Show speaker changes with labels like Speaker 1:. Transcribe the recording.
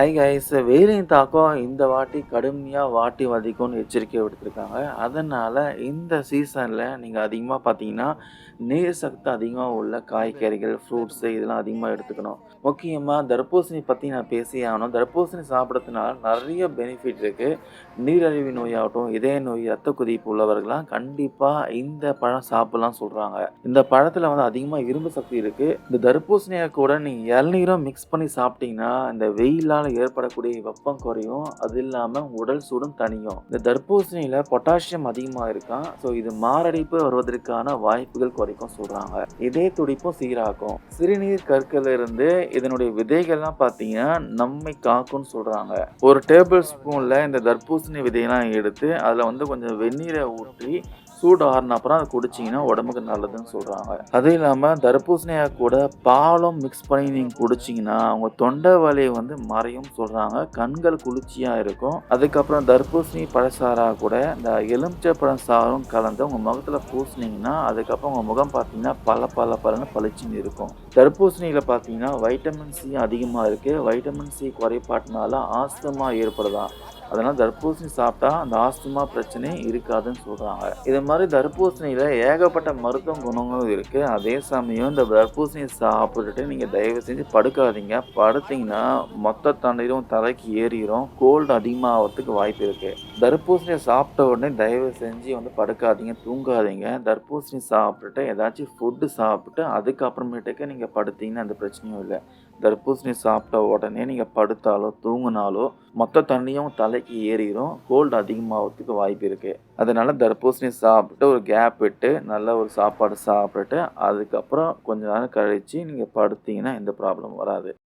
Speaker 1: ஐ guys வெயிலின் தாக்கம் இந்த வாட்டி கடுமையாக வாட்டி வதைக்கும்னு எச்சரிக்கை விடுத்திருக்காங்க. அதனால் இந்த சீசனில் நீங்கள் அதிகமாக பார்த்தீங்கன்னா நீர் சக்தி அதிகமாக உள்ள காய்கறிகள் ஃப்ரூட்ஸு இதெல்லாம் அதிகமாக எடுத்துக்கணும். முக்கியமாக தர்பூசணி பற்றி நான் பேசி ஆகணும். தர்பூசணி சாப்பிட்றதுனால நிறைய பெனிஃபிட் இருக்குது நீரழிவு நோயாகட்டும் இதய நோய் ரத்த குதிப்பு உள்ளவர்கள்லாம் கண்டிப்பாக இந்த பழம் சாப்பிட்லாம் சொல்கிறாங்க இந்த பழத்தில் வந்து அதிகமாக இரும்பு சக்தி இருக்குது இந்த தர்பூசணியை கூட நீங்கள் இளநீரும் மிக்ஸ் பண்ணி சாப்பிட்டீங்கன்னா இந்த வெயிலால் ஏற்படக்கூடிய வெப்பம் குறையும். அது இல்லாமல் உடல் சூடும் தனியும் இந்த தர்பூசணியில் பொட்டாசியம் அதிகமாக இருக்கான் ஸோ இது மாரடைப்பு வருவதற்கான வாய்ப்புகள் குறைக்கும் சொல்கிறாங்க இதே துடிப்பும் சீராக்கும் சிறுநீர் கற்கள் இருந்து இதனுடைய விதைகள்லாம் பார்த்தீங்கன்னா நம்மை காக்கும்னு சொல்கிறாங்க ஒரு டேபிள் ஸ்பூனில் இந்த தர்பூசணி விதையெல்லாம் எடுத்து அதில் வந்து கொஞ்சம் வெந்நீரை ஊற்றி சூடு ஆறின அப்புறம் அதை குடிச்சிங்கன்னா உடம்புக்கு நல்லதுன்னு சொல்கிறாங்க அதுவும் இல்லாமல் தர்பூசணியாக கூட பாலும் மிக்ஸ் பண்ணி நீங்கள் குடிச்சிங்கன்னா அவங்க தொண்டை வலி வந்து மறையும் சொல்கிறாங்க கண்கள் குளிர்ச்சியாக இருக்கும். அதுக்கப்புறம் தர்பூசணி பழசாராக கூட இந்த எலுமிச்சை பழம் சாரும் கலந்து உங்கள் முகத்தில் பூசினீங்கன்னா அதுக்கப்புறம் உங்கள் முகம் பார்த்தீங்கன்னா பல பல பலன்னு பளிச்சுன்னு இருக்கும். தர்பூசணியில் பார்த்தீங்கன்னா வைட்டமின் சி அதிகமாக இருக்குது வைட்டமின் சி குறைபாட்டினால ஆஸ்துமா ஏற்படுதான் அதனால் தர்பூசணி சாப்பிட்டா அந்த ஆஸ்துமா பிரச்சனை இருக்காதுன்னு சொல்கிறாங்க இது மாதிரி தர்பூசணியில் ஏகப்பட்ட மருத்துவ குணங்களும் இருக்குது அதே சமயம் இந்த தர்பூசணியை சாப்பிட்டுட்டு நீங்கள் தயவு செஞ்சு படுக்காதீங்க. படுத்தீங்கன்னா மொத்த தண்ணீரும் தலைக்கு ஏறிடும் கோல்டு அதிகமாகிறதுக்கு வாய்ப்பு இருக்குது தர்பூசணியை சாப்பிட்ட உடனே தயவு செஞ்சு வந்து படுக்காதீங்க. தூங்காதீங்க. தர்பூசணி சாப்பிட்டுட்டு ஏதாச்சும் ஃபுட்டு சாப்பிட்டு அதுக்கப்புறமேட்டுக்கு நீங்கள் படுத்தீங்கன்னா அந்த பிரச்சனையும் இல்லை. தர்பூசணி சாப்பிட்ட உடனே நீங்கள் படுத்தாலோ தூங்கினாலோ மொத்த தண்ணியும் தலை விலைக்கு ஏறிடும் கோல்டு அதிகமாகிறதுக்கு வாய்ப்பு இருக்குது அதனால் தர்பூசணி சாப்பிட்டு ஒரு கேப் விட்டு நல்ல ஒரு சாப்பாடு சாப்பிட்டுட்டு அதுக்கப்புறம் கொஞ்ச நேரம் கழித்து நீங்கள் படுத்தீங்கன்னா எந்த ப்ராப்ளம் வராது.